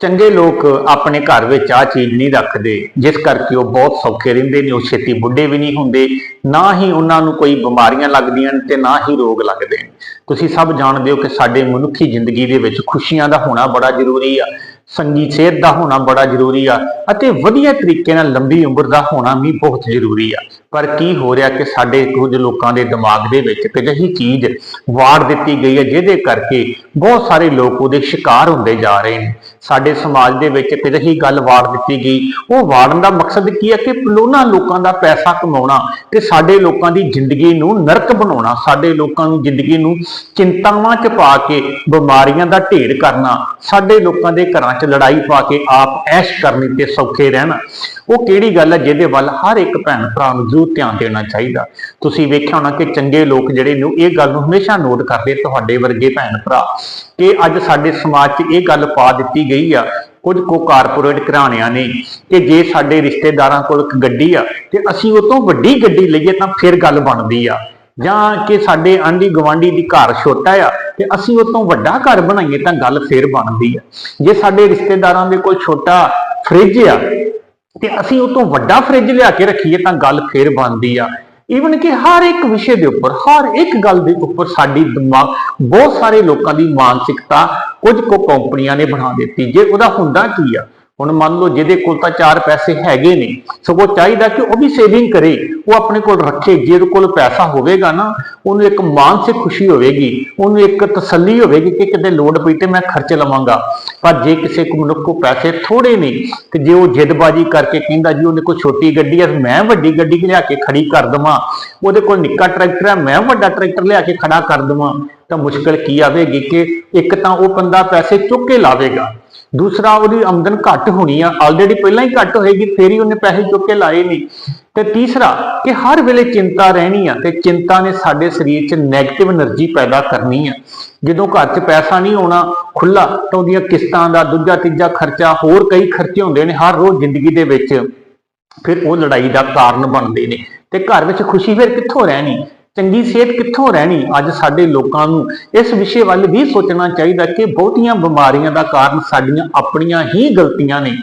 ਚੰਗੇ ਲੋਕ ਆਪਣੇ ਘਰ ਵਿੱਚ ਆ ਚੀਜ਼ ਨਹੀਂ ਰੱਖਦੇ, ਜਿਸ ਕਰਕੇ ਉਹ ਬਹੁਤ ਸੌਖੇ ਰਹਿੰਦੇ ਨੇ, ਉਹ ਛੇਤੀ ਬੁੱਢੇ ਵੀ ਨਹੀਂ ਹੁੰਦੇ, ਨਾ ਹੀ ਉਹਨਾਂ ਨੂੰ ਕੋਈ ਬਿਮਾਰੀਆਂ ਲੱਗਦੀਆਂ ਨੇ ਤੇ ਨਾ ਹੀ ਰੋਗ ਲੱਗਦੇ ਨੇ। ਤੁਸੀਂ ਸਭ ਜਾਣਦੇ ਹੋ ਕਿ ਸਾਡੇ ਮਨੁੱਖੀ ਜ਼ਿੰਦਗੀ ਦੇ ਵਿੱਚ ਖੁਸ਼ੀਆਂ ਦਾ ਹੋਣਾ ਬੜਾ ਜ਼ਰੂਰੀ ਆ ਸੰਗੀ ਸਿਹਤ ਦਾ ਹੋਣਾ ਬੜਾ ਜ਼ਰੂਰੀ ਆ, ਅਤੇ ਵਧੀਆ ਤਰੀਕੇ ਨਾਲ ਲੰਬੀ ਉਮਰ ਦਾ ਹੋਣਾ ਵੀ ਬਹੁਤ ਜ਼ਰੂਰੀ ਆ। ਪਰ ਕੀ ਹੋ ਰਿਹਾ ਕਿ ਸਾਡੇ ਕੁਝ ਲੋਕਾਂ ਦੇ ਦਿਮਾਗ ਦੇ ਵਿੱਚ ਇੱਕ ਅਜਿਹੀ ਚੀਜ਼ ਵਾੜ ਦਿੱਤੀ ਗਈ ਹੈ, ਜਿਹਦੇ ਕਰਕੇ ਬਹੁਤ ਸਾਰੇ ਲੋਕ ਉਹਦੇ ਸ਼ਿਕਾਰ ਹੁੰਦੇ ਜਾ ਰਹੇ ਨੇ। ਸਾਡੇ ਸਮਾਜ ਦੇ ਵਿੱਚ ਇੱਕ ਅਜਿਹੀ ਗੱਲ ਵਾੜ ਦਿੱਤੀ ਗਈ। ਉਹ ਵਾੜਨ ਦਾ ਮਕਸਦ ਕੀ ਹੈ ਕਿ ਉਹਨਾਂ ਲੋਕਾਂ ਦਾ ਪੈਸਾ ਕਮਾਉਣਾ ਤੇ ਸਾਡੇ ਲੋਕਾਂ ਦੀ ਜ਼ਿੰਦਗੀ ਨੂੰ ਨਰਕ ਬਣਾਉਣਾ, ਸਾਡੇ ਲੋਕਾਂ ਨੂੰ ਜ਼ਿੰਦਗੀ ਨੂੰ ਚਿੰਤਾਵਾਂ 'ਚ ਪਾ ਕੇ, ਬਿਮਾਰੀਆਂ ਦਾ ਢੇਰ ਕਰਨਾ, ਸਾਡੇ ਲੋਕਾਂ ਦੇ ਘਰਾਂ 'ਚ ਲੜਾਈ ਪਾ ਕੇ ਆਪ ਐਸ਼ ਕਰਨੀ ਤੇ ਸੌਖੇ ਰਹਿਣਾ। ਉਹ ਕਿਹੜੀ ਗੱਲ ਹੈ ਜਿਹਦੇ ਵੱਲ ਹਰ ਇੱਕ ਭੈਣ ਭਰਾ ਨੂੰ ਜ਼ਰੂਰ ਧਿਆਨ ਦੇਣਾ ਚਾਹੀਦਾ। ਤੁਸੀਂ ਵੇਖਿਆ ਹੋਣਾ ਕਿ ਚੰਗੇ ਲੋਕ ਜਿਹੜੇ ਨੇ ਇਹ ਗੱਲ ਨੂੰ ਹਮੇਸ਼ਾ ਨੋਟ ਕਰਦੇ ਤੁਹਾਡੇ ਵਰਗੇ ਭੈਣ ਭਰਾ ਕਿ ਅੱਜ ਸਾਡੇ ਸਮਾਜ 'ਚ ਇਹ ਗੱਲ ਪਾ ਦਿੱਤੀ ਗਈ ਆ, ਕੁਝ ਕੋ ਕਾਰਪੋਰੇਟ ਘਰਾਣਿਆਂ ਨੇ, ਕਿ ਜੇ ਸਾਡੇ ਰਿਸ਼ਤੇਦਾਰਾਂ ਕੋਲ ਇੱਕ ਗੱਡੀ ਆ, ਤੇ ਅਸੀਂ ਉਹ ਤੋਂ ਵੱਡੀ ਗੱਡੀ ਲਈਏ ਤਾਂ ਫਿਰ ਗੱਲ ਬਣਦੀ ਆ। ਜਾਂ ਕਿ ਸਾਡੇ ਆਂਢੀ ਗਵਾਂਢੀ ਦੀ ਘਰ ਛੋਟਾ ਆ, ਤੇ ਅਸੀਂ ਉਹ ਤੋਂ ਵੱਡਾ ਘਰ ਬਣਾਈਏ ਤਾਂ ਗੱਲ ਫੇਰ ਬਣਦੀ ਆ। ਜੇ ਸਾਡੇ ਰਿਸ਼ਤੇਦਾਰਾਂ ਦੇ ਕੋਲ ਛੋਟਾ ਫ੍ਰਿਜ ਆ ਤੇ ਅਸੀਂ ਉਹ ਤੋਂ ਵੱਡਾ ਫ੍ਰਿਜ ਲਿਆ ਕੇ ਰੱਖੀਏ ਤਾਂ ਗੱਲ ਫੇਰ ਬਣਦੀ ਆ। ਈਵਨ ਕਿ ਹਰ ਇੱਕ ਵਿਸ਼ੇ ਦੇ ਉੱਪਰ, ਹਰ ਇੱਕ ਗੱਲ ਦੇ ਉੱਪਰ ਸਾਡੀ ਦਿਮਾਗ, ਬਹੁਤ ਸਾਰੇ ਲੋਕਾਂ ਦੀ ਮਾਨਸਿਕਤਾ ਕੁਝ ਕੁ ਕੰਪਨੀਆਂ ਨੇ ਬਣਾ ਦਿੱਤੀ। ਜੇ ਉਹਦਾ ਹੁੰਦਾ ਕੀ ਆ? ਹੁਣ ਮੰਨ ਲਓ ਜਿਹਦੇ ਕੋਲ ਤਾਂ ਚਾਰ ਪੈਸੇ ਹੈਗੇ ਨੇ ਸਗੋਂ ਚਾਹੀਦਾ ਕਿ ਉਹ ਵੀ ਸੇਵਿੰਗ ਕਰੇ, ਉਹ ਆਪਣੇ ਕੋਲ ਰੱਖੇ, ਜਿਹਦੇ ਕੋਲ ਪੈਸਾ ਹੋਵੇਗਾ ਨਾ, ਉਹਨੂੰ ਇੱਕ ਮਾਨਸਿਕ ਖੁਸ਼ੀ ਹੋਵੇਗੀ, ਉਹਨੂੰ ਇੱਕ ਤਸੱਲੀ ਹੋਵੇਗੀ ਕਿ ਕਿਤੇ ਲੋੜ ਪਈ ਤੇ ਮੈਂ ਖਰਚ ਲਵਾਂਗਾ। ਪਰ ਜੇ ਕਿਸੇ ਕੋ ਮਨੁੱਖ ਕੋ ਪੈਸੇ ਥੋੜੇ ਨੇ, ਤੇ ਜੇ ਉਹ ਜਿੱਦਬਾਜੀ ਕਰਕੇ ਕਹਿੰਦਾ ਜੀ ਉਹਦੇ ਕੋਲ ਛੋਟੀ ਗੱਡੀ ਹੈ ਮੈਂ ਵੱਡੀ ਗੱਡੀ ਲਿਆ ਕੇ ਖੜੀ ਕਰ ਦਵਾਂ, ਉਹਦੇ ਕੋਲ ਨਿੱਕਾ ਟਰੈਕਟਰ ਹੈ ਮੈਂ ਵੱਡਾ ਟਰੈਕਟਰ ਲਿਆ ਕੇ ਖੜਾ ਕਰ ਦਵਾਂ, ਤਾਂ ਮੁਸ਼ਕਲ ਕੀ ਆਵੇਗੀ ਕਿ ਇੱਕ ਤਾਂ ਉਹ ਬੰਦਾ ਪੈਸੇ ਚੁੱਕ ਕੇ ਲਾਵੇਗਾ। ਦੂਸਰਾ ਉਹਦੀ ਆਮਦਨ ਘੱਟ ਹੋਣੀ ਆ ਆਲਰੇਡੀ ਪਹਿਲਾਂ ਹੀ ਘੱਟ ਹੋਏਗੀ, ਫੇਰ ਹੀ ਉਹਨੇ ਪੈਸੇ ਚੁੱਕ ਕੇ ਲਾਏ ਨਹੀਂ ਤੇ ਤੀਸਰਾ, ਕਿ ਹਰ ਵੇਲੇ ਚਿੰਤਾ ਰਹਿਣੀ ਆ, ਤੇ ਚਿੰਤਾ ਨੇ ਸਾਡੇ ਸਰੀਰ 'ਚ ਨੈਗੇਟਿਵ એનર્ਜੀ ਪੈਦਾ ਕਰਨੀ ਆ। ਜਦੋਂ ਘਰ 'ਚ ਪੈਸਾ ਨਹੀਂ ਆਉਣਾ ਖੁੱਲਾ ਤਾਂ ਉਹਦੀਆਂ ਕਿਸ਼ਤਾਂ ਦਾ ਦੂਜਾ ਤੀਜਾ ਖਰਚਾ ਹੋਰ ਕਈ ਖਰਚੇ ਹੁੰਦੇ ਨੇ ਹਰ ਰੋਜ਼ ਜ਼ਿੰਦਗੀ ਦੇ ਵਿੱਚ। ਫਿਰ ਉਹ ਲੜਾਈ ਦਾ ਕਾਰਨ ਬਣਦੇ ਨੇ। ਤੇ ਘਰ ਵਿੱਚ ਖੁਸ਼ੀ ਫਿਰ ਕਿੱਥੋਂ ਰਹਿਣੀ? ਚੰਗੀ ਸਿਹਤ ਕਿੱਥੋਂ ਰਹਿਣੀ ਅੱਜ ਸਾਡੇ ਲੋਕਾਂ ਨੂੰ? ਇਸ ਵਿਸ਼ੇ ਵੱਲ ਵੀ ਸੋਚਣਾ ਚਾਹੀਦਾ ਕਿ ਬਹੁਤੀਆਂ ਬਿਮਾਰੀਆਂ ਦਾ ਕਾਰਨ ਸਾਡੀਆਂ ਆਪਣੀਆਂ ਹੀ ਗਲਤੀਆਂ ਨੇ।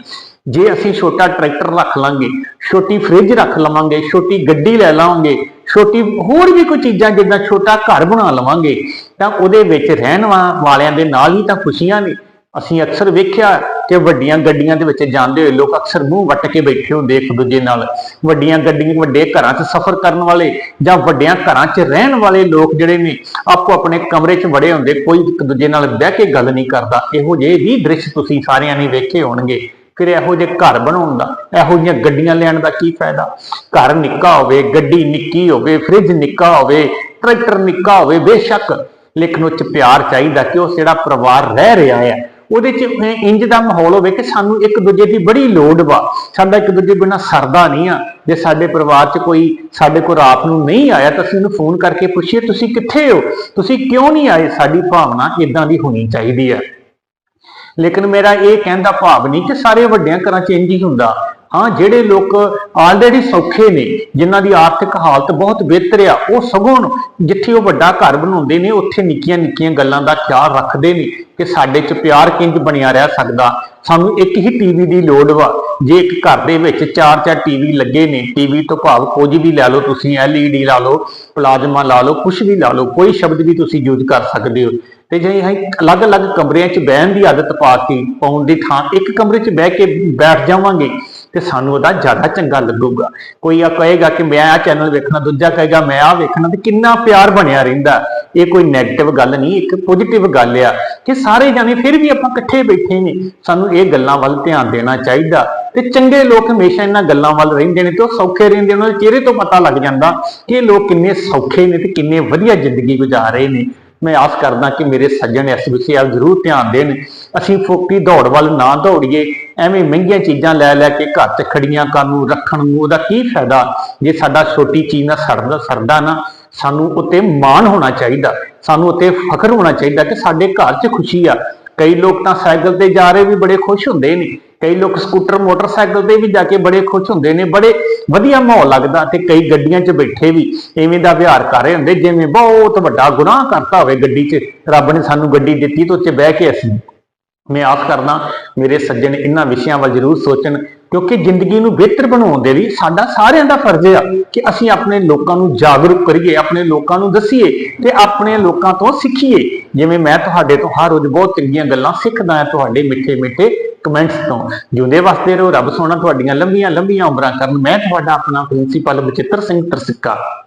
ਜੇ ਅਸੀਂ ਛੋਟਾ ਟਰੈਕਟਰ ਰੱਖ ਲਾਂਗੇ, ਛੋਟੀ ਫ੍ਰਿਜ ਰੱਖ ਲਵਾਂਗੇ, ਛੋਟੀ ਗੱਡੀ ਲੈ ਲਾਂਗੇ, ਛੋਟੀ ਹੋਰ ਵੀ ਕੋਈ ਚੀਜ਼ਾਂ ਜਿੱਦਾਂ ਛੋਟਾ ਘਰ ਬਣਾ ਲਵਾਂਗੇ, ਤਾਂ ਉਹਦੇ ਵਿੱਚ ਰਹਿਣ ਵਾ- ਵਾਲਿਆਂ ਦੇ ਨਾਲ ਹੀ ਤਾਂ ਖੁਸ਼ੀਆਂ ਨੇ। ਅਸੀਂ ਅਕਸਰ ਵੇਖਿਆ ਕਿ ਵੱਡੀਆਂ ਗੱਡੀਆਂ ਦੇ ਵਿੱਚ ਜਾਂਦੇ ਹੋਏ ਲੋਕ ਅਕਸਰ ਮੂੰਹ ਵੱਟ ਕੇ ਬੈਠੇ ਹੁੰਦੇ ਇੱਕ ਦੂਜੇ ਨਾਲ। ਵੱਡੀਆਂ ਗੱਡੀਆਂ, ਵੱਡੇ ਘਰਾਂ 'ਚ ਸਫ਼ਰ ਕਰਨ ਵਾਲੇ ਜਾਂ ਵੱਡਿਆਂ ਘਰਾਂ 'ਚ ਰਹਿਣ ਵਾਲੇ ਲੋਕ ਜਿਹੜੇ ਨੇ, ਆਪੋ ਆਪਣੇ ਕਮਰੇ 'ਚ ਵੜੇ ਹੁੰਦੇ, ਕੋਈ ਇੱਕ ਦੂਜੇ ਨਾਲ ਬਹਿ ਕੇ ਗੱਲ ਨਹੀਂ ਕਰਦਾ। ਇਹੋ ਜਿਹੇ ਵੀ ਦ੍ਰਿਸ਼ ਤੁਸੀਂ ਸਾਰਿਆਂ ਨੇ ਵੇਖੇ ਹੋਣਗੇ। ਫਿਰ ਇਹੋ ਜਿਹੇ ਘਰ ਬਣਾਉਣ ਦਾ, ਇਹੋ ਜਿਹੀਆਂ ਗੱਡੀਆਂ ਲੈਣ ਦਾ ਕੀ ਫਾਇਦਾ? ਘਰ ਨਿੱਕਾ ਹੋਵੇ, ਗੱਡੀ ਨਿੱਕੀ ਹੋਵੇ, ਫ੍ਰਿਜ ਨਿੱਕਾ ਹੋਵੇ, ਟਰੈਕਟਰ ਨਿੱਕਾ ਹੋਵੇ, ਬੇਸ਼ੱਕ। ਲੇਕਿਨ ਉਹ ਚ ਪਿਆਰ ਚਾਹੀਦਾ ਕਿ ਉਹ ਜਿਹੜਾ ਪਰਿਵਾਰ ਰਹਿ ਰਿਹਾ ਹੈ ਉਹਦੇ ਚ ਇਹ ਇੰਜ ਦਾ ਮਾਹੌਲ ਹੋਵੇ ਕਿ ਸਾਨੂੰ ਇੱਕ ਦੂਜੇ ਦੀ ਬੜੀ ਲੋੜ ਵਾ। ਸਾਡਾ ਇੱਕ ਦੂਜੇ ਬਿਨਾਂ ਸਰਦਾ ਨਹੀਂ ਆ। ਜੇ ਸਾਡੇ ਪਰਿਵਾਰ ਚ ਕੋਈ ਸਾਡੇ ਕੋਲ ਰਾਤ ਨੂੰ ਨਹੀਂ ਆਇਆ ਤਾਂ ਅਸੀਂ ਉਹਨੂੰ ਫੋਨ ਕਰਕੇ ਪੁੱਛੀਏ, ਤੁਸੀਂ ਕਿੱਥੇ ਹੋ? ਤੁਸੀਂ ਕਿਉਂ ਨਹੀਂ ਆਏ? ਸਾਡੀ ਭਾਵਨਾ ਇਦਾਂ ਦੀ ਹੋਣੀ ਚਾਹੀਦੀ ਹੈ ਲੇਕਿਨ ਮੇਰਾ ਇਹ ਕਹਿਣ ਦਾ ਭਾਵ ਨਹੀਂ ਕਿ ਸਾਰੇ ਵੱਡਿਆਂ ਘਰਾਂ 'ਚ ਇੰਜ ਹੀ ਹੁੰਦਾ। ਹਾਂ, ਜਿਹੜੇ ਲੋਕ ਆਲਰੇਡੀ ਸੌਖੇ ਨੇ, ਜਿਨ੍ਹਾਂ ਦੀ ਆਰਥਿਕ ਹਾਲਤ ਬਹੁਤ ਬਿਹਤਰ ਆ, ਉਹ ਸਗੋਂ ਜਿੱਥੇ ਉਹ ਵੱਡਾ ਘਰ ਬਣਾਉਂਦੇ ਨੇ, ਉੱਥੇ ਨਿੱਕੀਆਂ ਨਿੱਕੀਆਂ ਗੱਲਾਂ ਦਾ ਖਿਆਲ ਰੱਖਦੇ ਨੇ ਕਿ ਸਾਡੇ 'ਚ ਪਿਆਰ ਕਿੰਜ ਬਣਿਆ ਰਹਿ ਸਕਦਾ। ਸਾਨੂੰ ਇੱਕ ਹੀ ਟੀਵੀ ਦੀ ਲੋੜ ਵਾ, ਜੇ ਇੱਕ ਘਰ ਦੇ ਵਿੱਚ ਚਾਰ ਚਾਰ ਟੀਵੀ ਲੱਗੇ ਨੇ ਟੀਵੀ ਤੋਂ ਭਾਵ ਕੁਝ ਵੀ ਲੈ ਲਓ ਤੁਸੀਂ, LED ਲਾ ਲਓ, ਪਲਾਜ਼ਮਾ ਲਾ ਲਓ ਕੁਝ ਵੀ ਲਾ ਲਓ, ਕੋਈ ਸ਼ਬਦ ਵੀ ਤੁਸੀਂ ਯੂਜ਼ ਕਰ ਸਕਦੇ ਹੋ। ਤੇ ਜੇ ਅਸੀਂ ਅਲੱਗ-ਅਲੱਗ ਕਮਰਿਆਂ 'ਚ ਬਹਿਣ ਦੀ ਆਦਤ ਪਾ ਕੇ, ਪਾਉਣ ਦੀ ਥਾਂ, ਇੱਕ ਕਮਰੇ 'ਚ ਬਹਿ ਕੇ ਬੈਠ ਜਾਵਾਂਗੇ ਤੇ ਸਾਨੂੰ ਉਹਦਾ ਜ਼ਿਆਦਾ ਚੰਗਾ ਲੱਗੂਗਾ। ਕੋਈ ਆ ਕਹੇਗਾ ਕਿ ਮੈਂ ਆ ਚੈਨਲ ਵੇਖਣਾ, ਦੂਜਾ ਕਹੇਗਾ ਮੈਂ ਆ ਵੇਖਣਾ, ਤੇ ਕਿੰਨਾ ਪਿਆਰ ਬਣਿਆ ਰਹਿੰਦਾ। ਇਹ ਕੋਈ 네ਗੇਟਿਵ ਗੱਲ ਨਹੀਂ, ਇੱਕ ਪੋਜ਼ਿਟਿਵ ਗੱਲ ਆ ਕਿ ਸਾਰੇ ਜਾਣੇ ਫਿਰ ਵੀ ਆਪਾਂ ਇਕੱਠੇ ਬੈਠੇ ਨੇ। ਸਾਨੂੰ ਇਹ ਗੱਲਾਂ ਵੱਲ ਧਿਆਨ ਦੇਣਾ ਚਾਹੀਦਾ। ਤੇ ਚੰਗੇ ਲੋਕ ਹਮੇਸ਼ਾ ਇਹਨਾਂ ਗੱਲਾਂ ਵੱਲ ਰਹਿੰਦੇ ਨੇ ਤੇ ਉਹ ਸੌਖੇ ਰਹਿੰਦੇ ਉਹਨਾਂ ਦੇ ਚਿਹਰੇ ਤੋਂ ਪਤਾ ਲੱਗ ਜਾਂਦਾ ਕਿ ਇਹ ਲੋਕ ਕਿੰਨੇ ਸੌਖੇ ਨੇ ਤੇ ਕਿੰਨੇ ਵਧੀਆ ਜ਼ਿੰਦਗੀ ਗੁਜ਼ਾਰ ਰਹੇ ਨੇ। ਮੈਂ ਆਸ ਕਰਦਾ ਕਿ ਮੇਰੇ ਸੱਜਣ ਇਸ ਵਿਸ਼ੇ ਵੱਲ ਜ਼ਰੂਰ ਧਿਆਨ ਦੇਣ। ਅਸੀਂ ਫੋਕੀ ਦੌੜ ਵੱਲ ਨਾ ਦੌੜੀਏ, ਐਵੇਂ ਮਹਿੰਗੀਆਂ ਚੀਜ਼ਾਂ ਲੈ ਲੈ ਕੇ ਘਰ 'ਚ ਖੜੀਆਂ ਕਰਨ ਨੂੰ ਰੱਖਣ ਨੂੰ ਉਹਦਾ ਕੀ ਫਾਇਦਾ? ਜੇ ਸਾਡਾ ਛੋਟੀ ਚੀਜ਼ ਨਾਲ ਸੜਦਾ ਸਰਦਾ ਨਾ, ਸਾਨੂੰ ਉੱਤੇ ਮਾਣ ਹੋਣਾ ਚਾਹੀਦਾ, ਸਾਨੂੰ ਉੱਤੇ ਫਖਰ ਹੋਣਾ ਚਾਹੀਦਾ ਕਿ ਸਾਡੇ ਘਰ 'ਚ ਖੁਸ਼ੀ ਆ। ਕਈ ਲੋਕ ਤਾਂ ਸਾਈਕਲ ਤੇ ਜਾ ਰਹੇ ਵੀ ਬੜੇ ਖੁਸ਼ ਹੁੰਦੇ ਨੇ, ਕਈ ਲੋਕ ਸਕੂਟਰ, ਮੋਟਰਸਾਈਕਲ ਤੇ ਵੀ ਜਾ ਕੇ ਬੜੇ ਖੁਸ਼ ਹੁੰਦੇ ਨੇ, ਬੜੇ ਵਧੀਆ ਮਾਹੌਲ ਲੱਗਦਾ ਤੇ ਕਈ ਗੱਡੀਆਂ 'ਚ ਬੈਠੇ ਵੀ ਐਵੇਂ ਦਾ ਵਿਹਾਰ ਕਰ ਰਹੇ ਹੁੰਦੇ, ਜਿਵੇਂ ਬਹੁਤ ਵੱਡਾ ਗੁਨਾਹ ਕਰਤਾ ਹੋਵੇ ਗੱਡੀ 'ਚ, ਰੱਬ ਨੇ ਸਾਨੂੰ ਗੱਡੀ ਦਿੱਤੀ ਤੇ ਉੱਤੇ ਬਹਿ ਕੇ ਅਸੀਂ। ਮੈਂ ਆਸ ਕਰਦਾ ਮੇਰੇ ਸੱਜਣ ਇਹਨਾਂ ਵਿਸ਼ਿਆਂ ਵੱਲ ਜ਼ਰੂਰ ਸੋਚਣ, ਕਿਉਂਕਿ ਜ਼ਿੰਦਗੀ ਨੂੰ ਬਿਹਤਰ ਬਣਾਉਣ ਦੇ ਲਈ ਸਾਡਾ ਸਾਰਿਆਂ ਦਾ ਫਰਜ਼ ਆ ਕਿ ਅਸੀਂ ਆਪਣੇ ਲੋਕਾਂ ਨੂੰ ਜਾਗਰੂਕ ਕਰੀਏ, ਆਪਣੇ ਲੋਕਾਂ ਨੂੰ ਦਸੀਏ ਤੇ ਆਪਣੇ ਲੋਕਾਂ ਤੋਂ ਸਿੱਖੀਏ। ਜਿਵੇਂ ਮੈਂ ਤੁਹਾਡੇ ਤੋਂ ਹਰ ਰੋਜ਼ ਬਹੁਤ ਚੰਗੀਆਂ ਗੱਲਾਂ ਸਿੱਖਦਾ ਹਾਂ ਤੁਹਾਡੇ ਮਿੱਠੇ ਮਿੱਠੇ ਕਮੈਂਟਸ ਤੋਂ। ਜਿਉਂਦੇ ਵਸਦੇ ਰਹੋ ਰੱਬ ਸੋਹਣਾ, ਤੁਹਾਡੀਆਂ ਲੰਬੀਆਂ ਲੰਬੀਆਂ ਉਮਰਾਂ ਕਰਨ, ਮੈਂ ਤੁਹਾਡਾ ਆਪਣਾ ਪ੍ਰਿੰਸੀਪਲ ਬਚਿੱਤਰ ਸਿੰਘ ਤਰਸਿੱਕਾ।